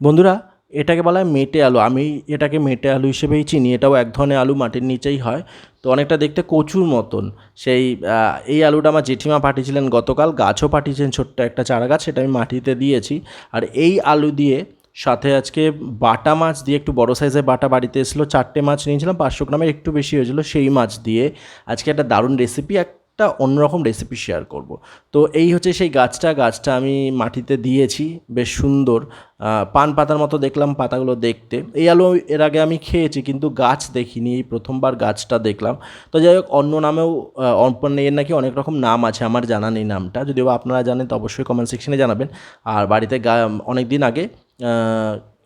বন্ধুরা, এটাকে বলা হয় মেটে আলু। আমি এটাকে মেটে আলু হিসেবেই চিনি। এটাও এক ধরনের আলু, মাটির নিচেই হয়। তো অনেকটা দেখতে কচুর মতন। সেই এই আলুটা আমার জেঠিমা পাঠিয়েছিলেন গতকাল। গাছও পাঠিয়েছেন ছোট্ট একটা চারা গাছ সেটা আমি মাটিতে দিয়েছি। আর এই আলু দিয়ে সাথে আজকে বাটা মাছ দিয়ে একটু বড় সাইজের বাটা বাড়িতে এসেছিল। চারটে মাছ নিয়েছিলাম, পাঁচশো গ্রামের একটু বেশি হয়েছিল সেই মাছ দিয়ে। আজকে একটা দারুণ রেসিপি একটা অন্যরকম রেসিপি শেয়ার করব। তো এই হচ্ছে সেই গাছটা গাছটা আমি মাটিতে দিয়েছি, বেশ সুন্দর। পান পাতার মতো দেখলাম পাতাগুলো দেখতে। এই আলু এর আগে আমি খেয়েছি কিন্তু গাছ দেখিনি, এই প্রথমবার গাছটা দেখলাম। তো যাই হোক, অন্য নামেও এর নাকি অনেক রকম নাম আছে, আমার জানা নেই নামটা। যদিও আপনারা জানেন তো অবশ্যই কমেন্ট সেকশনে জানাবেন। আর বাড়িতে গা অনেক দিন আগে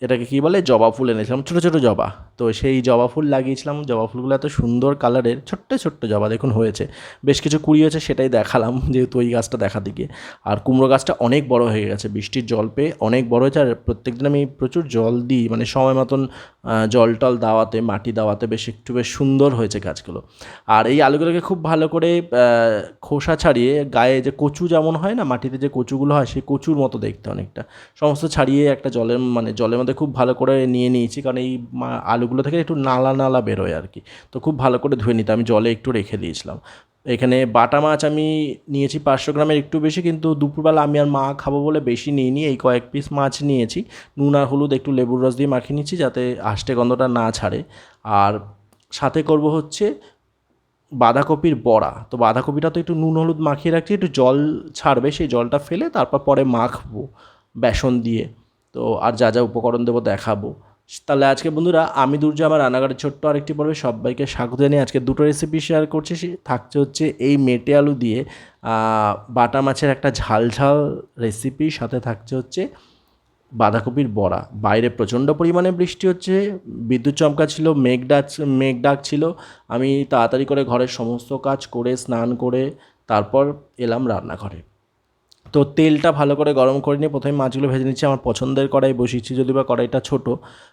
এটাকে কী বলে? জবা ফুল এনেছিলাম, ছোটো ছোটো জবা। তো সেই জবা ফুল লাগিয়েছিলাম। জবা ফুলগুলো এত সুন্দর কালারের, ছোট্ট ছোট্ট জবা দেখুন হয়েছে। বেশ কিছু কুড়ি হয়েছে সেটাই দেখালাম, যেহেতু ওই গাছটা দেখাতে দিকে। আর কুমড়ো গাছটা অনেক বড় হয়ে গেছে, বৃষ্টির জল পেয়ে অনেক বড় হয়েছে। আর প্রত্যেক দিন আমি প্রচুর জল দিই মানে সময় মতন জল টল দাওয়াতে, মাটি দাওয়াতে বেশ একটু বেশ সুন্দর হয়েছে গাছগুলো। আর এই আলুগুলোকে খুব ভালো করে খোসা ছাড়িয়ে গায়ে যে কচু যেমন হয় না, মাটিতে যে কচুগুলো হয়, সেই কচুর মতো দেখতে অনেকটা। সমস্ত ছাড়িয়ে একটা জলের মানে জলের মধ্যে খুব ভালো করে নিয়ে নিয়েছি, কারণ এই, মা- আলুগুলো থেকে একটু নালা নালা বেরোয় আর কি। তো খুব ভালো করে ধুয়ে নিতে, আমি জলে একটু রেখে দিয়েছিলাম। এখানে বাটা মাছ আমি নিয়েছি পাঁচশো গ্রামের একটু বেশি, কিন্তু দুপুরবেলা আমি আর মা খাব বলে বেশি নিইনি, এই কয়েক পিস মাছ নিয়েছি। নুন আর হলুদ একটু লেবুর রস দিয়ে মাখিয়ে নিচ্ছি যাতে আষ্টে গন্ধটা না ছাড়ে। আর সাথে করব হচ্ছে বাঁধাকপির বড়া। তো বাঁধাকপিটা তো একটু নুন হলুদ মাখিয়ে রাখছি, একটু জল ছাড়বে, সেই জলটা ফেলে তারপর পরে মাখবো বেসন দিয়ে। তো আর যা যা উপকরণ দেবো দেখাবো। তাহলে আজকে বন্ধুরা, আমি দুর্জয়, আমার রান্নাঘরের ছোট্ট আরেকটি পর্বে সবাইকে স্বাগত জানিয়ে আজকে দুটো রেসিপি শেয়ার করছি। থাকছে হচ্ছে এই মেটে আলু দিয়ে বাটা মাছের একটা ঝাল ঝাল রেসিপি সাথে থাকছে হচ্ছে বাঁধাকপির বড়া। বাইরে প্রচণ্ড পরিমাণে বৃষ্টি হচ্ছে, বিদ্যুৎ চমকা ছিল, মেঘ ডাক মেঘ ডাক ছিল। আমি তাড়াতাড়ি করে ঘরের সমস্ত কাজ করে, স্নান করে, তারপর এলাম রান্নাঘরে। তো তেলটা ভালো করে গরম করে নিয়ে প্রথমে মাছগুলো ভেজে নিচ্ছি। আমার পছন্দের কড়াই বসিয়েছি যদি বা কড়াইটা ছোট,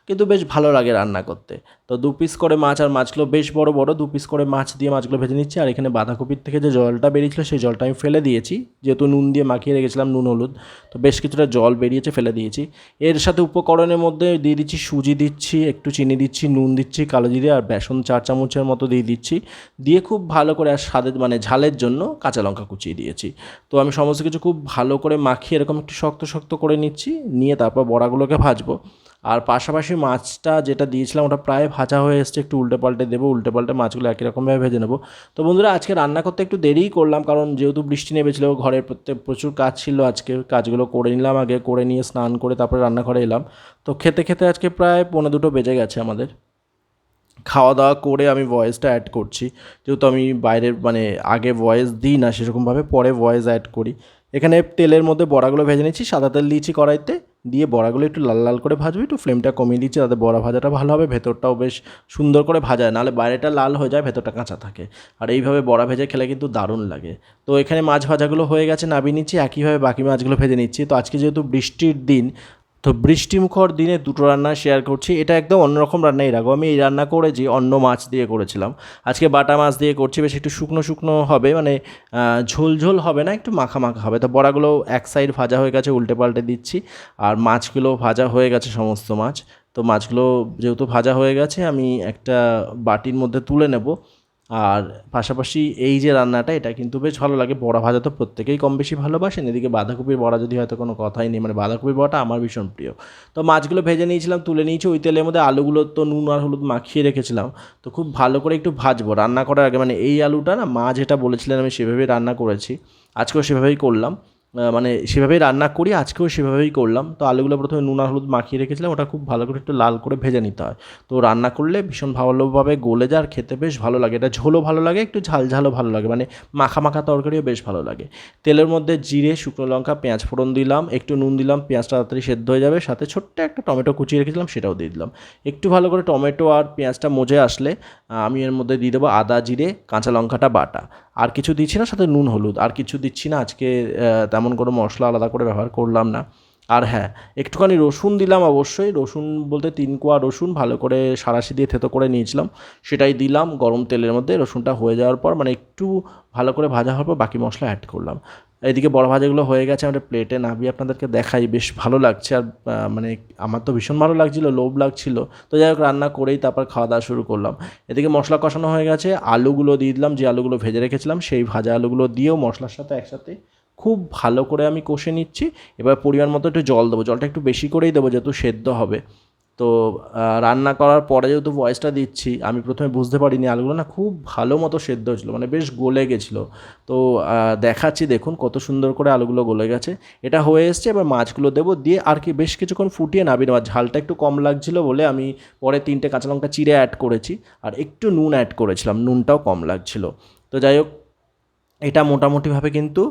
কিন্তু বেশ ভালো লাগে রান্না করতে। তো দু পিস করে মাছ আর মাছগুলো বেশ বড় বড় দু পিস করে মাছ দিয়ে মাছগুলো ভেজে নিচ্ছি। আর এখানে বাঁধাকপির থেকে যে জলটা বেরিয়েছিল সেই জলটা আমি ফেলে দিয়েছি। যেহেতু নুন দিয়ে মাখিয়ে রেখেছিলাম নুন, হলুদ, তো বেশ কিছুটা জল বেরিয়েছে, ফেলে দিয়েছি। এর সাথে উপকরণের মধ্যে দিয়ে দিচ্ছি সুজি দিচ্ছি, একটু চিনি দিচ্ছি, নুন দিচ্ছি, কালো জিরে আর বেসন চার চামচের মতো দিয়ে দিচ্ছি। দিয়ে খুব ভালো করে আর স্বাদের মানে ঝালের জন্য কাঁচা লঙ্কা কুচিয়ে দিয়েছি। তো আমি সমস্ত কিছু খুব ভালো করে মাখিয়ে এরকম একটু শক্ত শক্ত করে নিচ্ছি, নিয়ে তারপর বড়াগুলোকে ভাজবো। আর পাশাপাশি মাছটা যেটা দিয়েছিলাম ওটা প্রায় ভাজা হয়ে এসছে, একটু উল্টে পাল্টে দেবো, উল্টে পাল্টে মাছগুলো একই রকমভাবে ভেজে নেব। তো বন্ধুরা, আজকে রান্না করতে একটু দেরিই করলাম, কারণ যেহেতু বৃষ্টি নেমেছিল ঘরের প্রত্যেক প্রচুর কাজ ছিল আজকে, কাজগুলো করে নিলাম আগে, করে নিয়ে স্নান করে তারপরে রান্নাঘরে এলাম। তো খেতে খেতে আজকে প্রায় পৌনে দুটো বেজে গেছে আমাদের। খাওয়া দাওয়া করে আমি ভয়েসটা অ্যাড করছি, যেহেতু আমি বাইরের মানে আগে ভয়েস দিই না, সেরকমভাবে পরে ভয়েস অ্যাড করি। এখানে তেলের মধ্যে বড়াগুলো ভেজে নিচ্ছি, সাদা তেল দিয়েছি কড়াইতে, দিয়ে বড়াগুলো একটু লাল লাল করে ভাজবো, একটু ফ্লেমটা কমিয়ে দিচ্ছি তাতে বড়া ভাজাটা ভালো হবে, ভেতরটাও বেশ সুন্দর করে ভাজা নাহলে বাইরেটা লাল হয়ে যায়, ভেতরটা কাঁচা থাকে। আর এইভাবে বড়া ভেজে খেলে কিন্তু দারুণ লাগে। তো এখানে মাছ ভাজাগুলো হয়ে গেছে, নামিয়ে নিচ্ছি, একইভাবে বাকি মাছগুলো ভেজে নিচ্ছি। তো আজকে যেহেতু বৃষ্টির দিন তো বৃষ্টিমুখর দিনে দুটো রান্না শেয়ার করছি। এটা একদম অন্যরকম রান্না এর আগেও আমি এই রান্না করেছি অন্য মাছ দিয়ে করেছিলাম আজকে বাটা মাছ দিয়ে করছি বেশ একটু শুকনো শুকনো হবে মানে আহ, ঝোল ঝোল হবে না একটু মাখা মাখা হবে। তো বড়াগুলো এক সাইড ভাজা হয়ে গেছে উল্টে পাল্টে দিচ্ছি আর মাছগুলো ভাজা হয়ে গেছে সমস্ত মাছ। তো মাছগুলো যেহেতু ভাজা হয়ে গেছে আমি একটা বাটির মধ্যে তুলে নেব। আর পাশাপাশি এই যে রান্নাটা, এটা কিন্তু বেশ ভালো লাগে। বড়া ভাজা তো প্রত্যেকেই কম বেশি ভালোবাসেন। এদিকে বাঁধাকপির বড়া যদি হয়তো কোনো কথাই নেই মানে বাঁধাকপির বড়াটা আমার ভীষণ প্রিয়। তো মাছগুলো ভেজে নিয়েছিলাম, তুলে নিয়েছি ওই তেলের মধ্যে আলুগুলো তো নুন আর হলুদ মাখিয়ে রেখেছিলাম। তো খুব ভালো করে একটু ভাজবো। রান্না করার আগে মানে এই আলুটা না, মা যেটা বলেছিলেন, আমি সেভাবেই রান্না করেছি। আজকেও সেভাবেই করলাম। মানে সেভাবেই রান্না করি, আজকেও সেভাবেই করলাম। তো আলুগুলো প্রথমে নুন হলুদ মাখিয়ে রেখেছিলাম, ওটা খুব ভালো করে একটু লাল করে ভেজে নিতে হয়। তো রান্না করলে ভীষণ ভালোভাবে গলে যায় আর খেতে বেশ ভালো লাগে। এটা ঝোলও ভালো লাগে, একটু ঝাল ঝালও ভালো লাগে। মানে মাখা মাখা তরকারিও বেশ ভালো লাগে। তেলের মধ্যে জিরে, শুকনো লঙ্কা, পেঁয়াজ ফোড়ন দিলাম, একটু নুন দিলাম, পেঁয়াজটা তাড়াতাড়ি সেদ্ধ হয়ে যাবে। সাথে ছোট্ট একটা টমেটো কুচিয়ে রেখেছিলাম, সেটাও দিয়ে দিলাম। একটু ভালো করে টমেটো আর পেঁয়াজটা মজে আসলে আমি এর মধ্যে দিয়ে দেবো আদা, জিরে, কাঁচা লঙ্কাটা, বাটা। আর কিছু দিচ্ছি না, সাথে নুন, হলুদ। আর কিছু দিচ্ছি না, আজকে তেমন কোনো মশলা আলাদা করে ব্যবহার করলাম না। আর হ্যাঁ একটুখানি রসুন দিলাম অবশ্যই। রসুন বলতে তিন কোয়া রসুন ভালো করে সারাশি দিয়ে থেতো করে নিয়েছিলাম। সেটাই দিলাম গরম তেলের মধ্যে। রসুনটা হয়ে যাওয়ার পর মানে একটু ভালো করে ভাজা হওয়ার পর বাকি মশলা অ্যাড করলাম। এদিকে বড় ভাজাগুলো হয়ে গেছে আমরা প্লেটে নামিয়ে আপনাদেরকে দেখাই। বেশ ভালো লাগছে। আর মানে আমার তো ভীষণ ভালো লাগছিল, লোভ লাগছিল। তো যাই হোক, রান্না করেই তারপর খাওয়া দাওয়া শুরু করলাম। এদিকে মশলা কষানো হয়ে গেছে। আলুগুলো দিয়ে দিলাম। যে আলুগুলো ভেজে রেখেছিলাম, সেই ভাজা আলুগুলো দিয়েও মশলার সাথে একসাথে খুব ভালো করে আমি কষে নিচ্ছি। এবার পরিমাণ মতো একটু জল দেবো। জলটা একটু বেশি করেই দেবো যেহেতু সেদ্ধ হবে। তো রান্না করার পরে যেহেতু ভয়েসটা দিচ্ছি, আমি প্রথমে বুঝতে পারিনি আলুগুলো না খুব ভালো মতো সেদ্ধ হয়েছিলো মানে বেশ গলে গেছিল। তো দেখাচ্ছি দেখুন কত সুন্দর করে আলুগুলো গলে গেছে। এটা হয়ে এসছে, এবার মাছগুলো দেবো। দিয়ে আর কি বেশ কিছুক্ষণ ফুটিয়ে নাবিয়ে নেওয়া ঝালটা একটু কম লাগছিল বলে আমি পরে তিনটে কাঁচা লঙ্কা চিড়ে অ্যাড করেছি। আর একটু নুন অ্যাড করেছিলাম। নুনটাও কম লাগছিল। তো যাই হোক, এটা মোটামুটিভাবে কিন্তু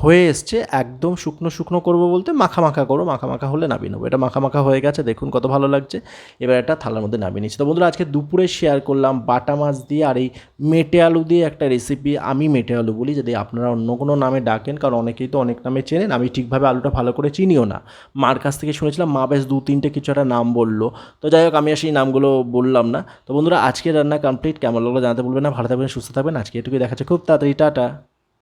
হয়ে এসছে, একদম শুকনো শুকনো করব বলতে মাখা মাখা করো মাখা মাখা হলে নামিয়ে নেব। এটা মাখা মাখা হয়ে গেছে, দেখুন কত ভালো লাগছে। এবার একটা থালার মধ্যে নামিয়ে নিচ্ছি। তো বন্ধুরা, আজকে দুপুরে শেয়ার করলাম বাটা মাছ দিয়ে আর এই মেটে আলু দিয়ে একটা রেসিপি আমি মেটে আলু বলি, যদি আপনারা অন্য কোনো নামে ডাকেন, কারণ অনেকেই তো অনেক নামে চেনেন, আমি ঠিকভাবে আলুটা ভালো করে চিনিও না। মার কাছ থেকে শুনেছিলাম, মা বেশ দু তিনটে কিছু একটা নাম বলল। তো যাই হোক, আমি সেই নামগুলো বললাম না। তো বন্ধুরা আজকে রান্না কমপ্লিট কেমন লাগল জানাতে বলবেন না। ভালো থাকবেন, সুস্থ থাকবেন। আজকে এটুকুই দেখাচ্ছে খুব তাড়াতাড়ি। টাটা।